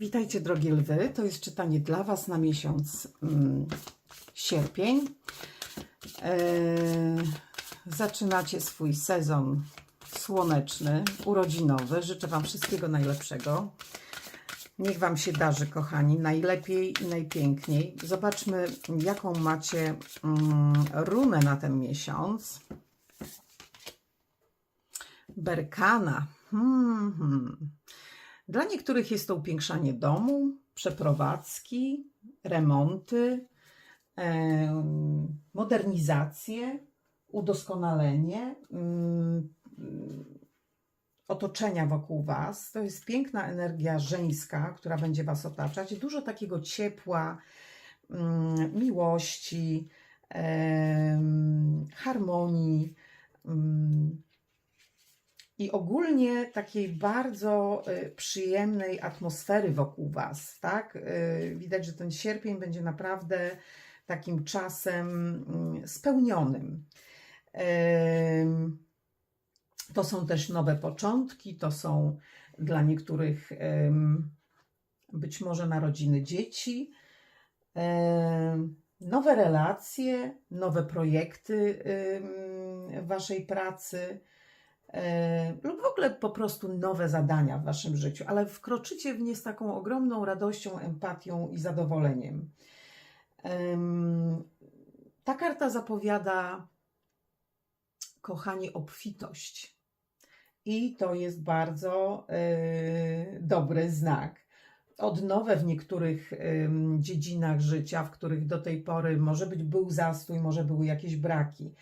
Witajcie drogie lwy, to jest czytanie dla Was na miesiąc mm, sierpień. E, zaczynacie swój sezon słoneczny, urodzinowy. Życzę Wam wszystkiego najlepszego. Niech Wam się darzy, kochani, najlepiej i najpiękniej. Zobaczmy, jaką macie mm, runę na ten miesiąc. Berkana. Hmm, hmm. Dla niektórych jest to upiększanie domu, przeprowadzki, remonty, em, modernizacje, udoskonalenie mm, mm, otoczenia wokół Was. To jest piękna energia żeńska, która będzie Was otaczać. Dużo takiego ciepła, mm, miłości, harmonii. I ogólnie takiej bardzo y, przyjemnej atmosfery wokół Was, tak? Y, Widać, że ten sierpień będzie naprawdę takim czasem mm, spełnionym. To są też nowe początki, to są dla niektórych być może narodziny dzieci, nowe relacje, nowe projekty Waszej pracy lub w ogóle po prostu nowe zadania w waszym życiu, ale wkroczycie w nie z taką ogromną radością, empatią i zadowoleniem. Em, Ta karta zapowiada, kochani, obfitość. I to jest bardzo e, dobry znak. Odnowę w niektórych dziedzinach życia, w których do tej pory może być był zastój, może były jakieś braki.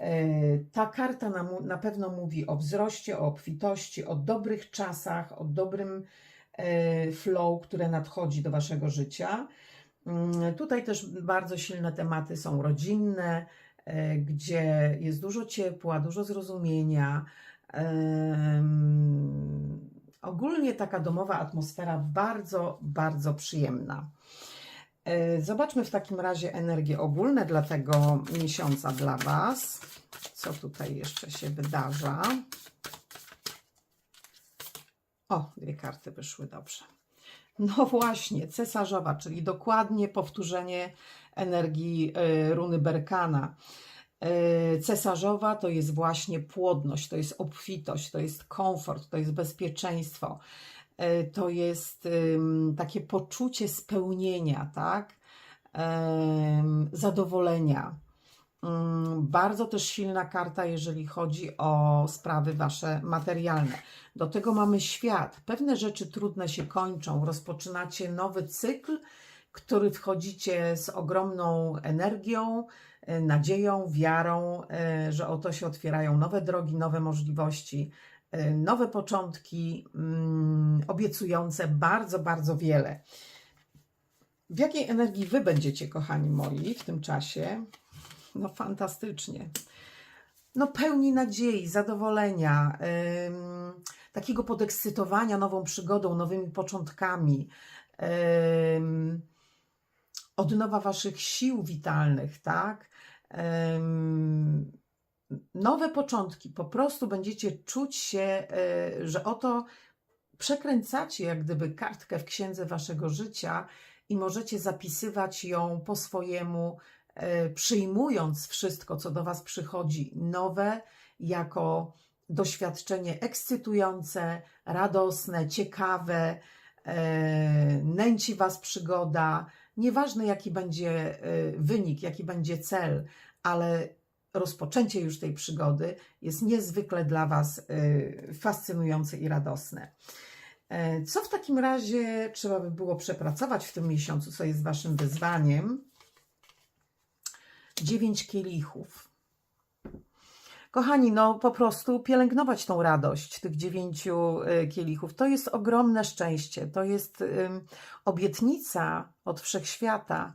E, Ta karta nam, na pewno mówi o wzroście, o obfitości, o dobrych czasach, o dobrym e, flow, które nadchodzi do waszego życia. Mm, Tutaj też bardzo silne tematy są rodzinne, e, gdzie jest dużo ciepła, dużo zrozumienia. Ogólnie taka domowa atmosfera bardzo, bardzo przyjemna. E, Zobaczmy w takim razie energie ogólne dla tego miesiąca dla Was. Co tutaj jeszcze się wydarza? O, dwie karty wyszły dobrze. No właśnie, cesarzowa, czyli dokładnie powtórzenie energii e, runy Berkana. E, Cesarzowa to jest właśnie płodność, to jest obfitość, to jest komfort, to jest bezpieczeństwo, to jest takie poczucie spełnienia, tak? Zadowolenia. Ym, Bardzo też silna karta, jeżeli chodzi o sprawy wasze materialne. Do tego mamy świat. Pewne rzeczy trudne się kończą. Rozpoczynacie nowy cykl, który wchodzicie z ogromną energią, e, nadzieją, wiarą, e, że oto się otwierają nowe drogi, nowe możliwości, e, nowe początki, mm, obiecujące bardzo, bardzo wiele. W jakiej energii wy będziecie, kochani moi, w tym czasie? No fantastycznie. No pełni nadziei, zadowolenia, ym, takiego podekscytowania nową przygodą, nowymi początkami. Ym, odnowa waszych sił witalnych, tak? Em, Nowe początki, po prostu będziecie czuć się, e, że oto przekręcacie jak gdyby kartkę w księdze waszego życia i możecie zapisywać ją po swojemu, e, przyjmując wszystko, co do was przychodzi nowe, jako doświadczenie ekscytujące, radosne, ciekawe, e, nęci was przygoda, Nieważne, jaki będzie wynik, jaki będzie cel, ale rozpoczęcie już tej przygody jest niezwykle dla Was y, fascynujące i radosne. E, Co w takim razie trzeba by było przepracować w tym miesiącu, co jest Waszym wyzwaniem? Dziewięć kielichów. Kochani, no po prostu pielęgnować tą radość tych dziewięciu y, kielichów. To jest ogromne szczęście. To jest obietnica od wszechświata,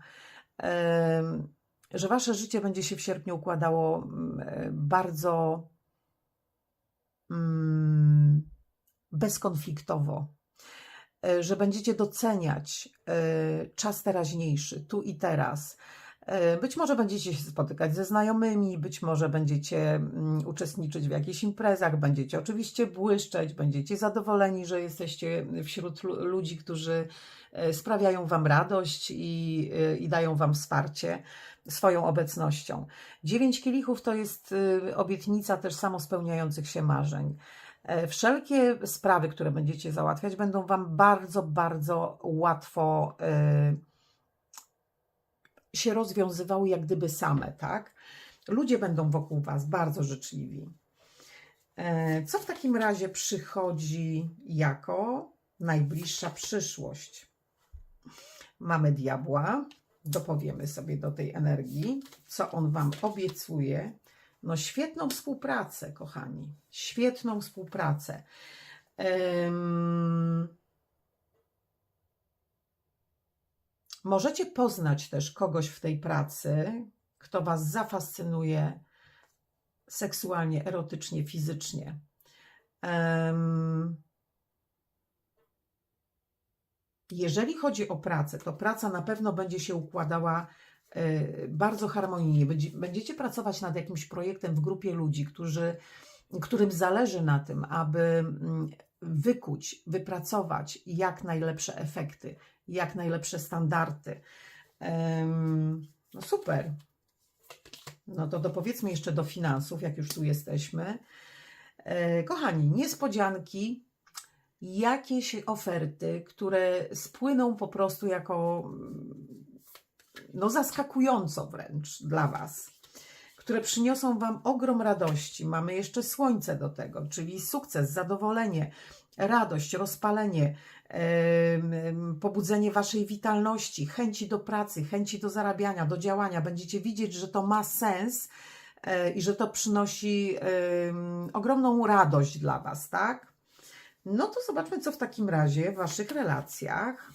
że wasze życie będzie się w sierpniu układało y, bardzo mm, bezkonfliktowo. Y, Że będziecie doceniać y, czas teraźniejszy, tu i teraz E, Być może będziecie się spotykać ze znajomymi, być może będziecie mm, uczestniczyć w jakichś imprezach, będziecie oczywiście błyszczeć, będziecie zadowoleni, że jesteście wśród lu- ludzi, którzy e, sprawiają Wam radość i, e, i dają Wam wsparcie swoją obecnością. Dziewięć kielichów to jest obietnica też samospełniających się marzeń. E, Wszelkie sprawy, które będziecie załatwiać, będą Wam bardzo, bardzo łatwo y, się rozwiązywały jak gdyby same, tak? Ludzie będą wokół Was bardzo życzliwi. E, Co w takim razie przychodzi jako najbliższa przyszłość? Mamy diabła, dopowiemy sobie do tej energii, co on Wam obiecuje. No, świetną współpracę, kochani, świetną współpracę. Em, Możecie poznać też kogoś w tej pracy, kto Was zafascynuje seksualnie, erotycznie, fizycznie. Jeżeli chodzi o pracę, to praca na pewno będzie się układała e, bardzo harmonijnie. Będzie- Będziecie pracować nad jakimś projektem w grupie ludzi, którzy, którym zależy na tym, aby mm, wykuć, wypracować jak najlepsze efekty, jak najlepsze standardy. No super. No to dopowiedzmy jeszcze do finansów, jak już tu jesteśmy. E, Kochani, niespodzianki, jakieś oferty, które spłyną po prostu jako no zaskakująco wręcz dla Was, które przyniosą Wam ogrom radości. Mamy jeszcze słońce do tego, czyli sukces, zadowolenie, radość, rozpalenie, pobudzenie Waszej witalności, chęci do pracy, chęci do zarabiania, do działania. Będziecie widzieć, że to ma sens e, i że to przynosi ogromną radość dla Was, tak? No to zobaczmy, co w takim razie w Waszych relacjach.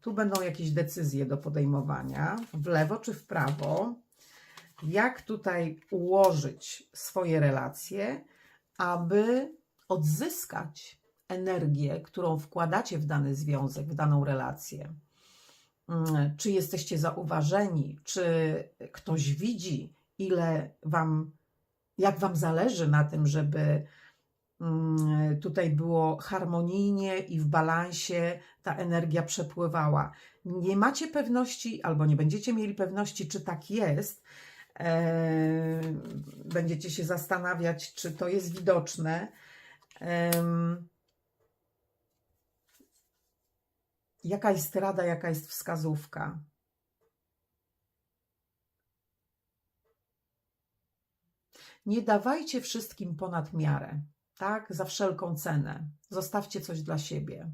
Tu będą jakieś decyzje do podejmowania, w lewo czy w prawo. Jak tutaj ułożyć swoje relacje, aby odzyskać energię, którą wkładacie w dany związek, w daną relację. Mm, Czy jesteście zauważeni, czy ktoś widzi, ile wam, jak wam zależy na tym, żeby mm, tutaj było harmonijnie i w balansie ta energia przepływała. Nie macie pewności, albo nie będziecie mieli pewności, czy tak jest. Eee, Będziecie się zastanawiać, czy to jest widoczne. Jaka jest rada, jaka jest wskazówka? Nie dawajcie wszystkim ponad miarę, tak? Za wszelką cenę. Zostawcie coś dla siebie.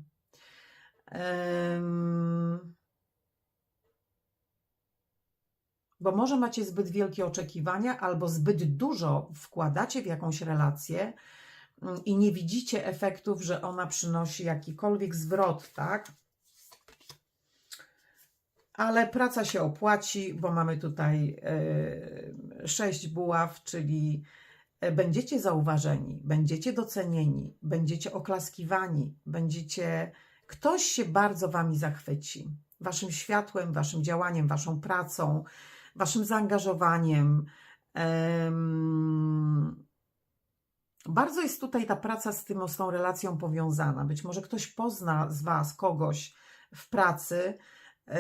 Bo może macie zbyt wielkie oczekiwania, albo zbyt dużo wkładacie w jakąś relację i nie widzicie efektów, że ona przynosi jakikolwiek zwrot, tak? Ale praca się opłaci, bo mamy tutaj e, sześć buław, czyli e, będziecie zauważeni, będziecie docenieni, będziecie oklaskiwani, będziecie. Ktoś się bardzo wami zachwyci. Waszym światłem, waszym działaniem, waszą pracą, waszym zaangażowaniem. Em, Bardzo jest tutaj ta praca z tym, z tą relacją powiązana. Być może ktoś pozna z Was kogoś w pracy yy,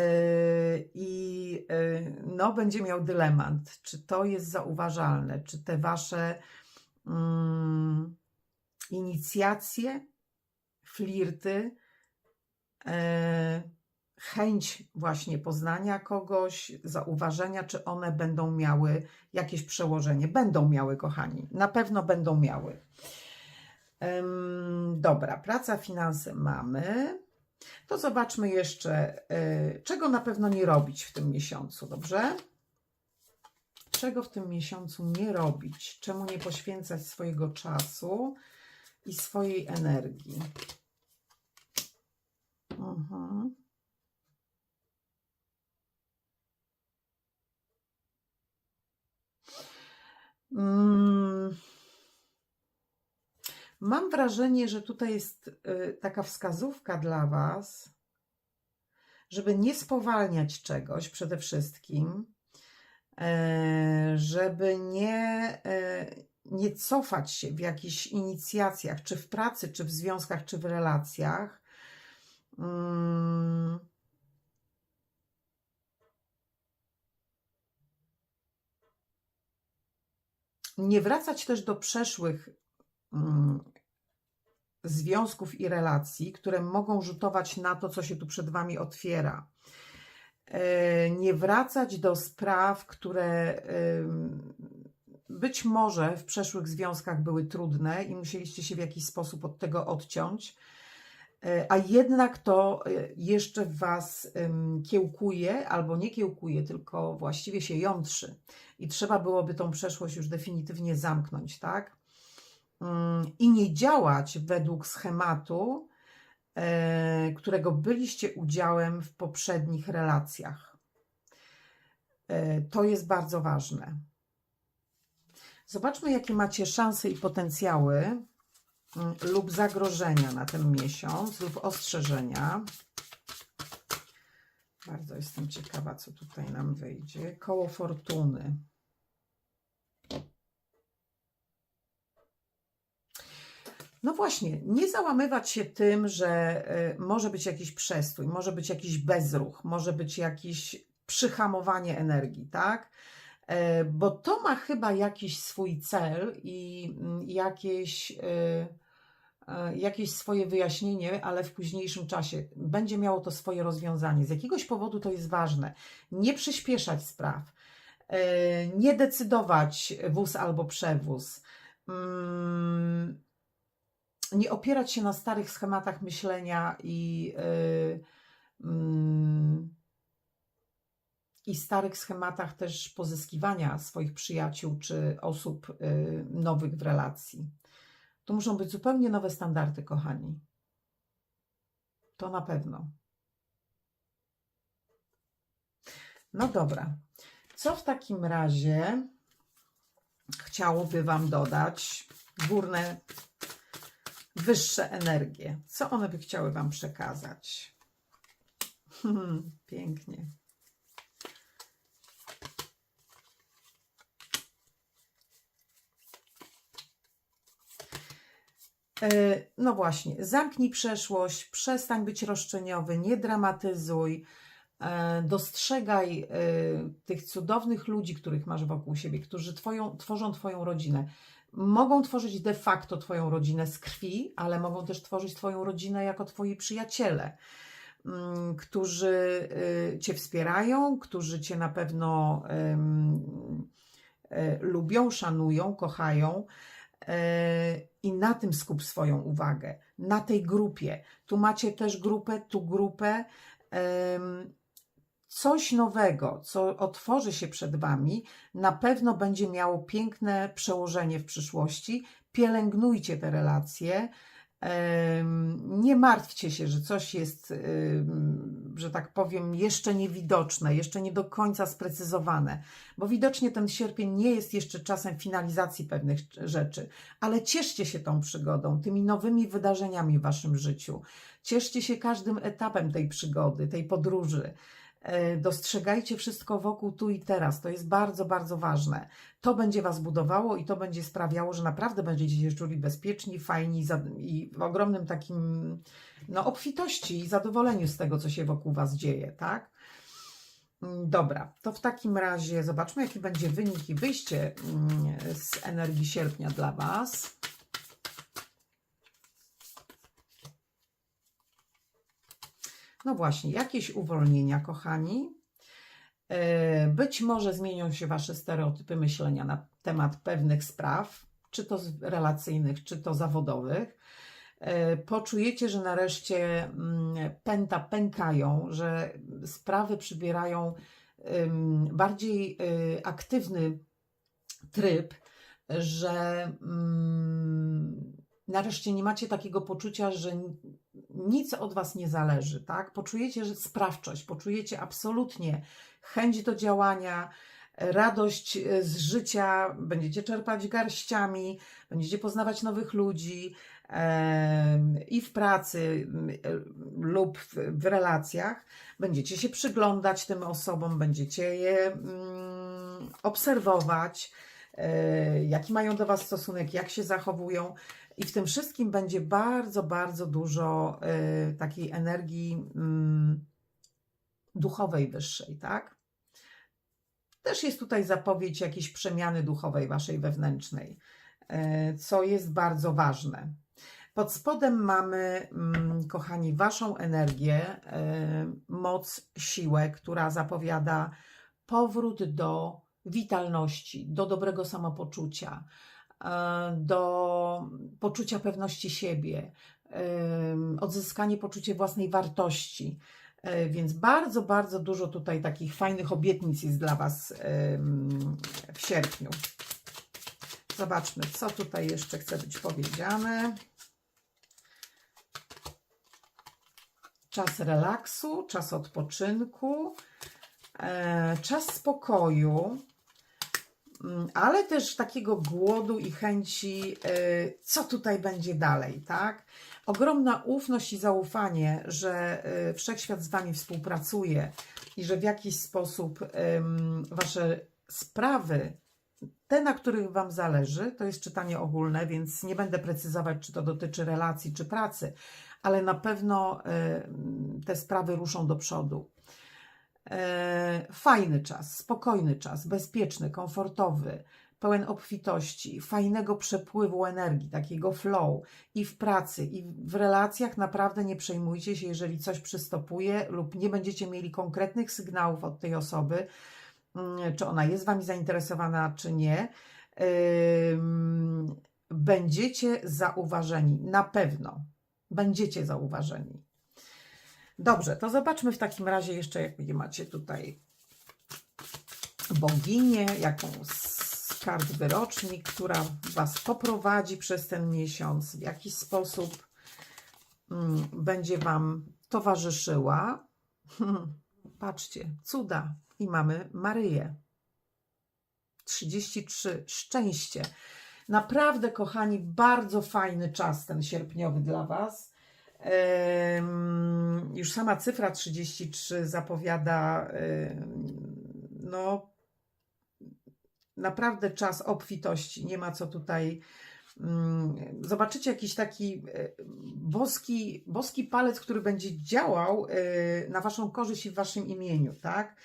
i yy, no, będzie miał dylemat, czy to jest zauważalne, czy te Wasze mm, inicjacje, flirty, yy, chęć właśnie poznania kogoś, zauważenia, czy one będą miały jakieś przełożenie. Będą miały, kochani, na pewno będą miały. Em, dobra, praca, finanse mamy. To zobaczmy jeszcze, y, czego na pewno nie robić w tym miesiącu, dobrze? Czego w tym miesiącu nie robić? Czemu nie poświęcać swojego czasu i swojej energii? Mhm. Mam wrażenie, że tutaj jest y, taka wskazówka dla Was, żeby nie spowalniać czegoś przede wszystkim, e, żeby nie, e, nie cofać się w jakichś inicjacjach, czy w pracy, czy w związkach, czy w relacjach. Nie wracać też do przeszłych mm, związków i relacji, które mogą rzutować na to, co się tu przed Wami otwiera. E, Nie wracać do spraw, które być może w przeszłych związkach były trudne i musieliście się w jakiś sposób od tego odciąć, a jednak to e, jeszcze Was kiełkuje, albo nie kiełkuje, tylko właściwie się jątrzy. I trzeba byłoby tą przeszłość już definitywnie zamknąć, tak? Ym, I nie działać według schematu, e, którego byliście udziałem w poprzednich relacjach. E, To jest bardzo ważne. Zobaczmy, jakie macie szanse i potencjały mm, lub zagrożenia na ten miesiąc, lub ostrzeżenia. Bardzo jestem ciekawa, co tutaj nam wyjdzie. Koło fortuny. No właśnie, nie załamywać się tym, że y, może być jakiś przestój, może być jakiś bezruch, może być jakieś przyhamowanie energii, tak? E, Bo to ma chyba jakiś swój cel i mm, jakieś, y, e, jakieś swoje wyjaśnienie, ale w późniejszym czasie będzie miało to swoje rozwiązanie. Z jakiegoś powodu to jest ważne. Nie przyspieszać spraw, e, nie decydować wóz albo przewóz. Mm, nie opierać się na starych schematach myślenia i, yy, mm, i starych schematach też pozyskiwania swoich przyjaciół czy osób yy, nowych w relacji. To muszą być zupełnie nowe standardy, kochani. To na pewno. No dobra. Co w takim razie chciałoby Wam dodać? Górne wyższe energie. Co one by chciały Wam przekazać? Pięknie. No właśnie, zamknij przeszłość, przestań być roszczeniowy, nie dramatyzuj, e, dostrzegaj e, tych cudownych ludzi, których masz wokół siebie, którzy twoją, tworzą Twoją rodzinę mogą tworzyć de facto Twoją rodzinę z krwi, ale mogą też tworzyć Twoją rodzinę jako Twoi przyjaciele, mm, którzy Cię wspierają, którzy Cię na pewno lubią, szanują, kochają. Y, I na tym skup swoją uwagę, na tej grupie. Tu macie też grupę, tu grupę. coś nowego, co otworzy się przed Wami, na pewno będzie miało piękne przełożenie w przyszłości. Pielęgnujcie te relacje. Nie martwcie się, że coś jest, że tak powiem, jeszcze niewidoczne, jeszcze nie do końca sprecyzowane, bo widocznie ten sierpień nie jest jeszcze czasem finalizacji pewnych rzeczy, ale cieszcie się tą przygodą, tymi nowymi wydarzeniami w Waszym życiu. Cieszcie się każdym etapem tej przygody, tej podróży. E, Dostrzegajcie wszystko wokół tu i teraz. To jest bardzo, bardzo ważne. To będzie Was budowało i to będzie sprawiało, że naprawdę będziecie się czuli bezpieczni, fajni i w ogromnym takim no, obfitości i zadowoleniu z tego, co się wokół Was dzieje, tak? Mm, Dobra, to w takim razie zobaczmy, jaki będzie wynik i wyjście mm, z energii sierpnia dla Was. No właśnie, jakieś uwolnienia, kochani. E, Być może zmienią się Wasze stereotypy myślenia na temat pewnych spraw, czy to relacyjnych, czy to zawodowych. E, Poczujecie, że nareszcie mm, pęta pękają, że sprawy przybierają bardziej y, aktywny tryb, że mm, nareszcie nie macie takiego poczucia, że ni- nic od Was nie zależy, tak? Poczujecie że sprawczość, poczujecie absolutnie chęć do działania, radość e, z życia, będziecie czerpać garściami, będziecie poznawać nowych ludzi i w pracy e, lub w, w relacjach, będziecie się przyglądać tym osobom, będziecie je mm, obserwować, e, jaki mają do Was stosunek, jak się zachowują. I w tym wszystkim będzie bardzo, bardzo dużo e, takiej energii mm, duchowej wyższej, tak? Też jest tutaj zapowiedź jakiejś przemiany duchowej waszej wewnętrznej, e, co jest bardzo ważne. Pod spodem mamy, mm, kochani, waszą energię, e, moc, siłę, która zapowiada powrót do witalności, do dobrego samopoczucia, do poczucia pewności siebie, em, odzyskanie poczucia własnej wartości. E, Więc bardzo, bardzo dużo tutaj takich fajnych obietnic jest dla Was w sierpniu. Zobaczmy, co tutaj jeszcze chce być powiedziane. Czas relaksu, czas odpoczynku, e, czas spokoju, ale też takiego głodu i chęci, e, co tutaj będzie dalej, tak? Ogromna ufność i zaufanie, że e, wszechświat z Wami współpracuje i że w jakiś sposób Wasze sprawy, te, na których Wam zależy, to jest czytanie ogólne, więc nie będę precyzować, czy to dotyczy relacji, czy pracy, ale na pewno e, te sprawy ruszą do przodu. E, Fajny czas, spokojny czas, bezpieczny, komfortowy, pełen obfitości, fajnego przepływu energii, takiego flow i w pracy, i w relacjach. Naprawdę nie przejmujcie się, jeżeli coś przystopuje lub nie będziecie mieli konkretnych sygnałów od tej osoby, mm, czy ona jest Wami zainteresowana, czy nie. Będziecie zauważeni, na pewno będziecie zauważeni. Dobrze, to zobaczmy w takim razie jeszcze, jakie macie tutaj boginię, jaką z kart wyrocznik, która Was poprowadzi przez ten miesiąc, w jaki sposób mm, będzie Wam towarzyszyła. Patrzcie, cuda. I mamy Maryję. 33, szczęście. Naprawdę, kochani, bardzo fajny czas ten sierpniowy dla Was. Już sama cyfra 33 zapowiada no naprawdę czas obfitości. Nie ma co tutaj. Zobaczycie jakiś taki boski, boski palec, który będzie działał na Waszą korzyść i w Waszym imieniu, tak?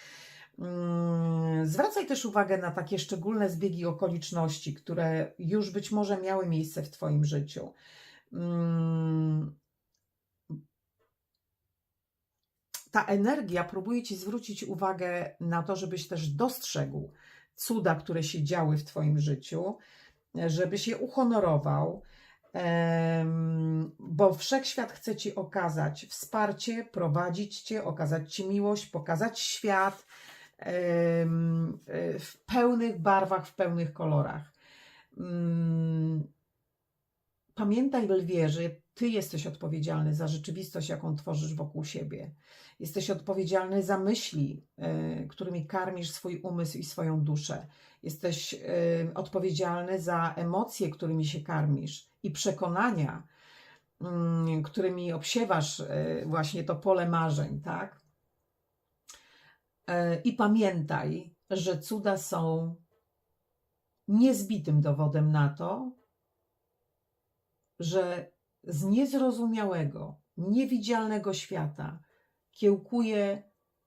Zwracaj też uwagę na takie szczególne zbiegi okoliczności, które już być może miały miejsce w Twoim życiu. Mm, Ta energia próbuje Ci zwrócić uwagę na to, żebyś też dostrzegł cuda, które się działy w Twoim życiu, żebyś je uhonorował, bo wszechświat chce Ci okazać wsparcie, prowadzić Cię, okazać Ci miłość, pokazać świat e, w pełnych barwach, w pełnych kolorach. Mm, Pamiętaj, lwie, że Ty jesteś odpowiedzialny za rzeczywistość, jaką tworzysz wokół siebie. Jesteś odpowiedzialny za myśli, y, którymi karmisz swój umysł i swoją duszę. Jesteś y, odpowiedzialny za emocje, którymi się karmisz i przekonania, mm, którymi obsiewasz y, właśnie to pole marzeń, tak? I pamiętaj, że cuda są niezbitym dowodem na to, że z niezrozumiałego, niewidzialnego świata kiełkuje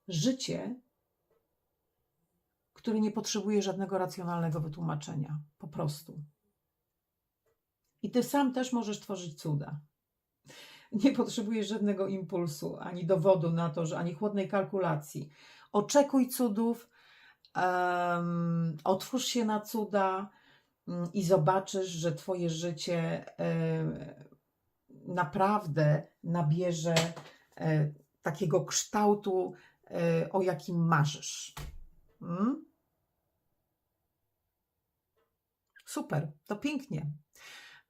życie, które nie potrzebuje żadnego racjonalnego wytłumaczenia. Po prostu. I ty sam też możesz tworzyć cuda. Nie potrzebujesz żadnego impulsu, ani dowodu na to, że ani chłodnej kalkulacji. Oczekuj cudów, em, otwórz się na cuda mm, i zobaczysz, że Twoje życie em, naprawdę nabierze e, takiego kształtu, e, o jakim marzysz. Mm? Super, to pięknie.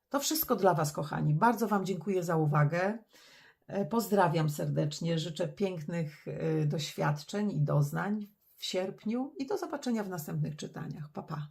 To wszystko dla Was, kochani. Bardzo Wam dziękuję za uwagę. E, Pozdrawiam serdecznie. Życzę pięknych doświadczeń i doznań w sierpniu i do zobaczenia w następnych czytaniach. Pa, pa.